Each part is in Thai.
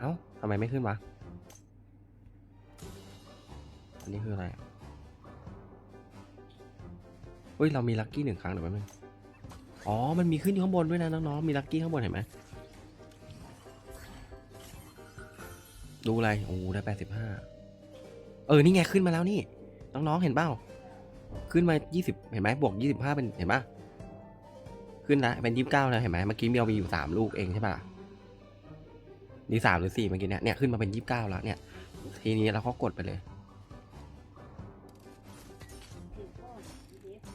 เอ้าทำไมไม่ขึ้นวะ อันนี้คืออะไรอะเฮ้ย เรามีลัคกี้หนึ่งครั้งเดี๋ยวแป๊บนึงอ๋อ มันมีขึ้นอยู่ข้างบนด้วยนะน้องๆ มีลัคกี้ข้างบนเห็นไหม ดูอะไร โอ้ได้แปดสิบห้า เออ นี่ไงขึ้นมาแล้วนี่ น้องๆ เห็นเปล่า ขึ้นมายี่สิบเห็นไหมบวกยี่สิบห้าเป็น เห็นปะขึ้นละเป็นยี่สิบเก้าแล้วเห็นไหมเมื่อกี้มีเอามีอยู่สามลูกเองใช่ปะล่ะ นี่สามหรือสี่เมื่อกี้เนี่ยเนี่ยขึ้นมาเป็นยี่สิบเก้าแล้วเนี่ย ทีนี้เราก็กดไปเลย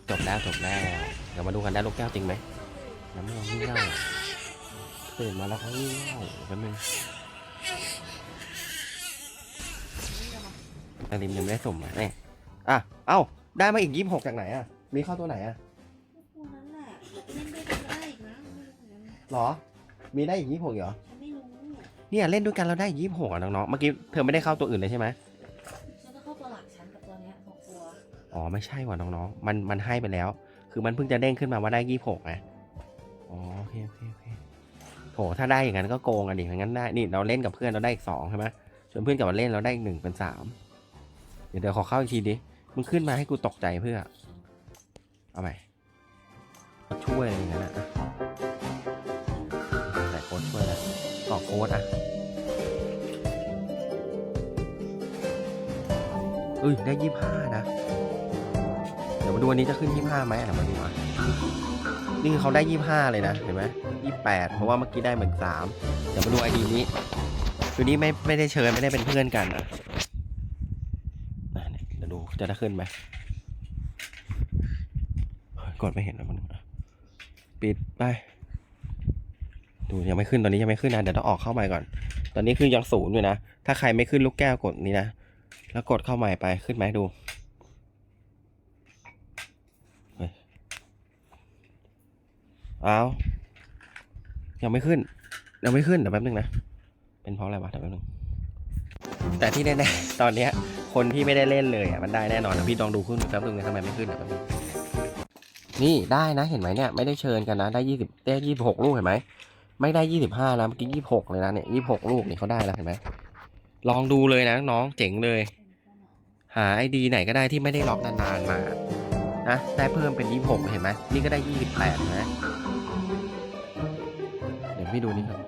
จบแล้วจบแล้วเดี๋ยวมาดูกันได้ลูกแก้วจริงไหมน้ำมันงี่เง่าตื่นมาแล้วเขางี่เง่าแป๊บนึงตาลิมยังไม่ได้สุ่มอะเนี่ยอะเอ้าได้มาอีกยี่สิบหกจากไหนอะ มีเข้าตัวไหนอะพวกนั้นแหละเล่นด้วยกันก็ได้อีกนะไม่รู้เหมือนกันหรอ มีได้อีกยี่สิบหกเหรอฉันไม่รู้ เนี่ยเล่นด้วยกันเราได้ยี่สิบหกอะน้องๆเมื่อกี้เธอไม่ได้เข้าตัวอื่นเลยใช่ไหมฉันจะเข้าตัวหลักฉันกับตัวเนี้ยสองตัวอ๋อไม่ใช่ว่ะน้องๆมันมันให้ไปแล้ว คือมันเพิ่งจะเด้งขึ้นมาว่าได้ยี่หกไงอ๋อโอเคโอเคโอเคโถถ้าได้อย่างนั้นก็โกงอะดิงั้นได้นี่เราเล่นกับเพื่อนเราได้อีกสองใช่ไหมชวนเพื่อนกลับมาเล่นเราได้อีกหนึ่งเป็นสามเดี๋ยวเดี๋ยวขอเข้าอีกทีดิมึงขึ้นมาให้กูตกใจเพื่อ เอาใหม่ช่วยอะไรอย่างนั้นอะ นะกรอโค้ดอะเอ้ยได้ยี่ห้านะ เดี๋ยวมาดูวันนี้จะขึ้นยี่ห้าไหมเดี๋ยวมาดูอะนี่คือเขาได้ยี่ห้าเลยนะเห็นไหมยี่แปดเพราะว่าเมื่อกี้ได้เหมือนสามเดี๋ยวมาดูไอดีนี้คือนี้ไม่ไม่ได้เชิญไม่ได้เป็นเพื่อนกันอะอะเนี่ยเดี๋ยวดูจะได้ขึ้นไหมเฮ้ยกดไม่เห็นแล้วมันปิดไป ดูยังไม่ขึ้นตอนนี้ยังไม่ขึ้นนะเดี๋ยวต้องออกเข้าใหม่ก่อน ตอนนี้คือยังศูนย์อยู่นะ ถ้าใครไม่ขึ้นลูกแก้วกดนี้นะ แล้วกดเข้าใหม่ไปขึ้นไหมดูเอายังไม่ขึ้นยังไม่ขึ้นเดี๋ยวแป๊บนึงนะ เป็นเพราะอะไรวะเดี๋ยวแป๊บนึงแต่ที่แน่ๆตอนเนี้ยคนที่ไม่ได้เล่นเลยอะมันได้แน่นอนนะพี่ลองดูขึ้นแป๊บนึงนะทำไมไม่ขึ้นอะแป๊บนึงนี่ได้นะเห็นไหมเนี่ยไม่ได้เชิญกันนะได้ยี่สิบได้ยี่สิบหกลูกเห็นไหม ไม่ได้ยี่สิบห้านะเมื่อกี้ยี่สิบหกเลยนะเนี่ยยี่สิบหกลูกนี่เขาได้แล้วเห็นไหมลองดูเลยนะน้องเจ๋งเลย หาไอดีไหนก็ได้ที่ไม่ได้ล็อกนานๆมานะได้เพิ่มเป็นยี่สิบหกเห็นไหมนี่ก็ได้ยี่สิบแปดนะ เดี๋ยวพี่ดูนี่ครับ